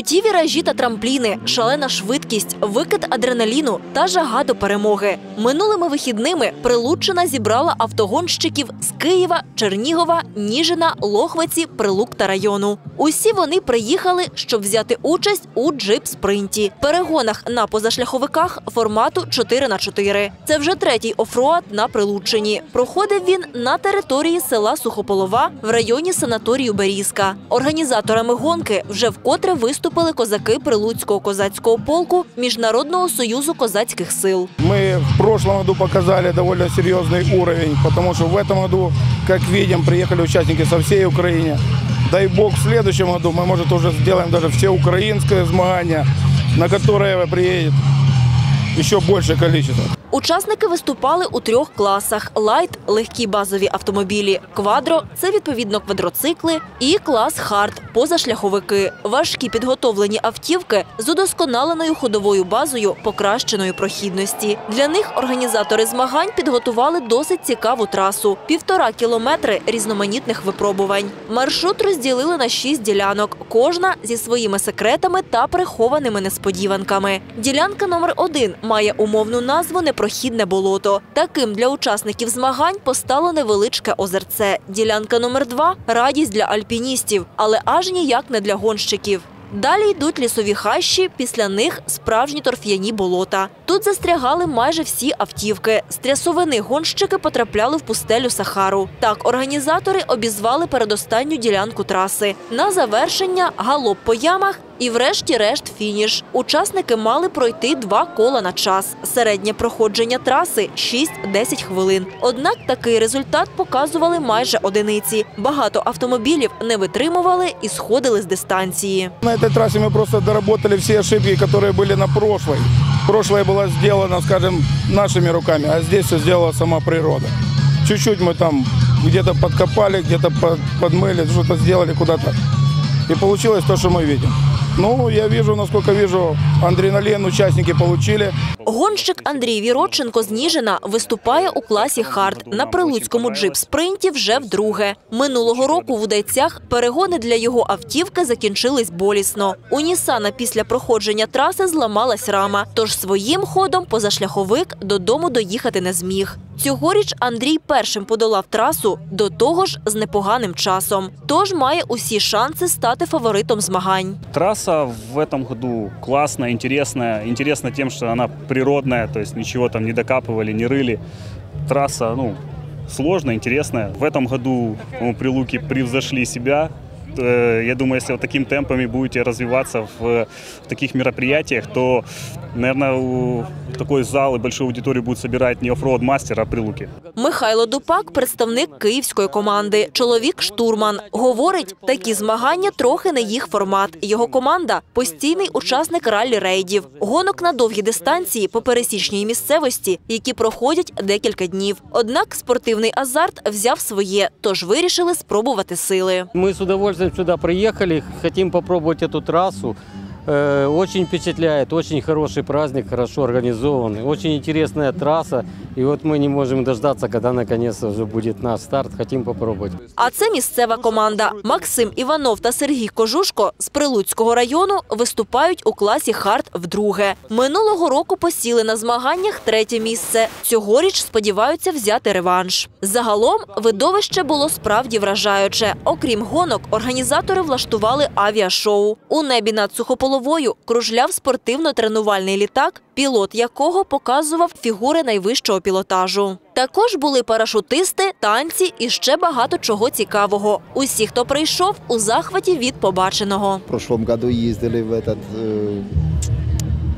Круті віражі та трампліни, шалена швидкість, викид адреналіну та жага до перемоги. Минулими вихідними Прилуччина зібрала автогонщиків з Києва, Чернігова, Ніжина, Лохвиці, Прилук та району. Усі вони приїхали, щоб взяти участь у джип-спринті, перегонах на позашляховиках формату 4 на 4 Це вже третій офроад на Прилуччині. Проходив він на території села Сухополова в районі санаторію Берізка. Організаторами гонки вже вкотре виступили козаки Прилуцького козацького полку Міжнародного союзу козацьких сил. Мы в прошлом году показали довольно серьезный уровень, потому что в этом году, как видим, приехали участники со всей Украины. Дай бог, в следующем году мы, может, уже сделаем даже все украинское змагание, на которое приедет еще большее количество. Учасники виступали у трьох класах: лайт легкі базові автомобілі, квадро це відповідно квадроцикли, і клас хард позашляховики. Важкі підготовлені автівки з удосконаленою ходовою базою покращеної прохідності. Для них організатори змагань підготували досить цікаву трасу півтора кілометри різноманітних випробувань. Маршрут розділили на шість ділянок, кожна зі своїми секретами та прихованими несподіванками. Ділянка номер один має умовну назву Непрохідне болото. Таким для учасників змагань постало невеличке озерце. Ділянка номер два радість для альпіністів, але аж ніяк не для гонщиків. Далі йдуть лісові хащі, після них справжні торф'яні болота. Тут застрягали майже всі автівки. З трясовини гонщики потрапляли в пустелю Сахару. Так організатори обізвали передостанню ділянку траси. На завершення галоп по ямах і врешті-решт фініш. Учасники мали пройти два кола на час. Середнє проходження траси 6-10 хвилин. Однак такий результат показували майже одиниці. Багато автомобілів не витримували і сходили з дистанції. На этой трассе мы просто доработали все ошибки, которые были на прошлой. Прошлое было сделано, скажем, нашими руками, а здесь все сделала сама природа. Чуть-чуть мы там где-то подкопали, где-то под- подмыли, что-то сделали куда-то. И получилось то, что мы видим. Ну, я вижу, насколько вижу, адреналин участники получили. Гонщик Андрій Віроченко з Ніжина виступає у класі хард на прилуцькому джип-спринті вже вдруге. Минулого року в Удайцях перегони для його автівки закінчились болісно. У Нісана після проходження траси зламалась рама, тож своїм ходом позашляховик додому доїхати не зміг. Цьогоріч Андрій першим подолав трасу, до того ж з непоганим часом. Тож має усі шанси стати фаворитом змагань. Трасса в этом году классная, интересная. Интересна тем, что она природная, то есть ничего там не докапывали, не рыли. Трасса, ну, сложная, интересная. В этом году по-моему, прилуки превзошли себя. Э, Я думаю, если вот таким темпами будете развиваться в, в таких мероприятиях, то, наверное, у такой зал и большую аудиторию будут собирать не оффроуд мастер, а прилуки. Михайло Дупак – представник київської команди. Чоловік штурман. Говорить, такі змагання трохи не їх формат. Його команда – постійний учасник раллі-рейдів. Гонок на довгі дистанції по пересічній місцевості, які проходять декілька днів. Однак спортивний азарт взяв своє, тож вирішили спробувати сили. Мы с удовольствием сюда приехали, хотим попробовать эту трассу. Э, Очень впечатляет, очень хороший праздник, хорошо организованный, очень интересная трасса. И вот мы не можем дождаться, когда наконец уже будет наш старт, хотим попробовать. А це місцева команда. Максим Іванов та Сергій Кожушко з Прилуцького району виступають у класі хард вдруге. Минулого року посіли на змаганнях третє місце. Цьогоріч сподіваються взяти реванш. Загалом видовище було справді вражаюче. Окрім гонок, організатори влаштували авіашоу. У небі над сухополовою кружляв спортивно-тренувальний літак, пілот якого показував фігури найвищого пілотажу. Також були парашутисти, танці і ще багато чого цікавого. Усі, хто прийшов, у захваті від побаченого. В прошлом году ездили в этот, э,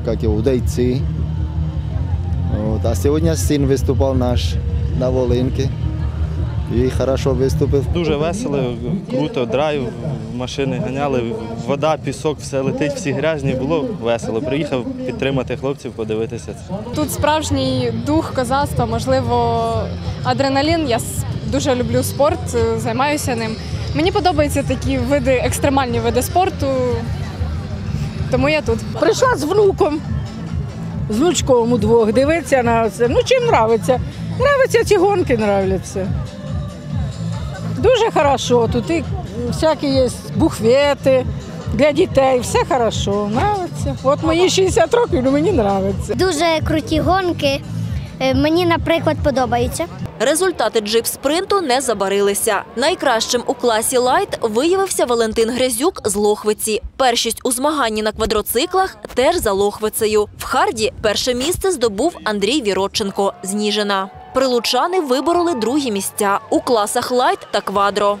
как его, Удайцы. Вот. А сегодня сын выступал наш на Волынке. И хорошо выступил. Дуже весело, круто, драйв, машини ганяли, вода, пісок, все летить, всі грязні. Було весело. Приїхав підтримати хлопців, подивитися це. Тут справжній дух козацтва, можливо, адреналін. Я дуже люблю спорт, е, займаюся ним. Мені подобаються такі види, екстремальні види спорту, тому я тут. Прийшла з внуком, з внучком удвох, дивиться на це. Ну, чим нравиться? Нравиться ці гонки, нравляться. Дуже хорошо. Тут і всякі є буфети, для дітей, все хорошо, нравиться. От мені 60 років, ну мені нравиться. Дуже круті гонки. Е, Мені, наприклад, подобається. Результати джип-спринту не забарилися. Найкращим у класі лайт виявився Валентин Грязюк з Лохвиці. Першість у змаганні на квадроциклах теж за Лохвицею. В Харді перше місце здобув Андрій Віроченко з Ніжина. Прилучани вибороли другі місця у класах лайт та квадро.